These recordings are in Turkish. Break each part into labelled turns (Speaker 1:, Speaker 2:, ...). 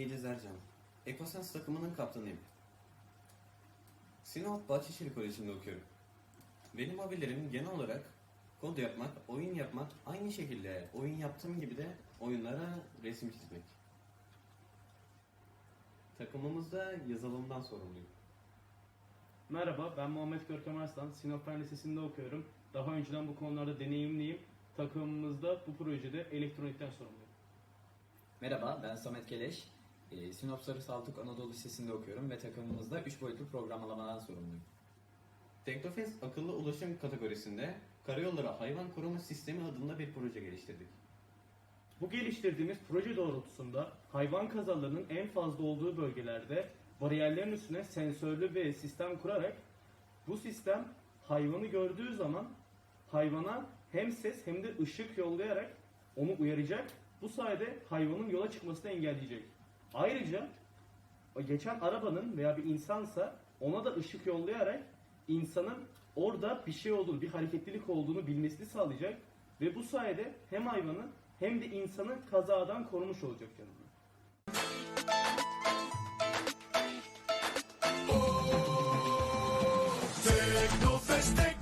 Speaker 1: Ercan. Ekosens takımının kaptanıyım. Sinop Bahçeşehir Koleji'nde okuyorum. Benim hobilerim genel olarak kod yapmak, oyun yapmak, aynı şekilde oyun yaptığım gibi de oyunlara resim çizmek. Takımımızda yazılımdan sorumluyum.
Speaker 2: Merhaba, ben Muhammed Görkem Arslan. Sinop Fen Lisesi'nde okuyorum. Daha önceden bu konularda deneyimliyim. Takımımızda bu projede elektronikten sorumluyum.
Speaker 3: Merhaba, ben Samet Keleş. Ee, Sinop Sarı Saltuk Anadolu Lisesi'nde okuyorum ve takımımızda 3 boyutlu programlamadan sorumluyum.
Speaker 1: Teknofest akıllı ulaşım kategorisinde Karayolları Hayvan Koruma Sistemi adında bir proje geliştirdik.
Speaker 2: Bu geliştirdiğimiz proje doğrultusunda hayvan kazalarının en fazla olduğu bölgelerde bariyerlerin üstüne sensörlü bir sistem kurarak bu sistem hayvanı gördüğü zaman hayvana hem ses hem de ışık yollayarak onu uyaracak. Bu sayede hayvanın yola çıkmasını engelleyecek. Ayrıca o geçen arabanın veya bir insansa ona da ışık yollayarak insanın orada bir şey olduğunu, bir hareketlilik olduğunu bilmesini sağlayacak ve bu sayede hem hayvanı hem de insanı kazadan korumuş olacak canım. Teknofest'te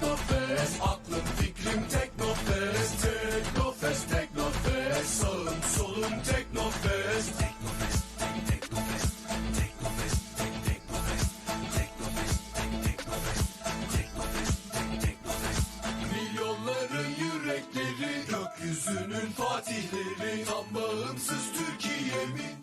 Speaker 2: Fatihleri tam bağımsız Türkiye mi?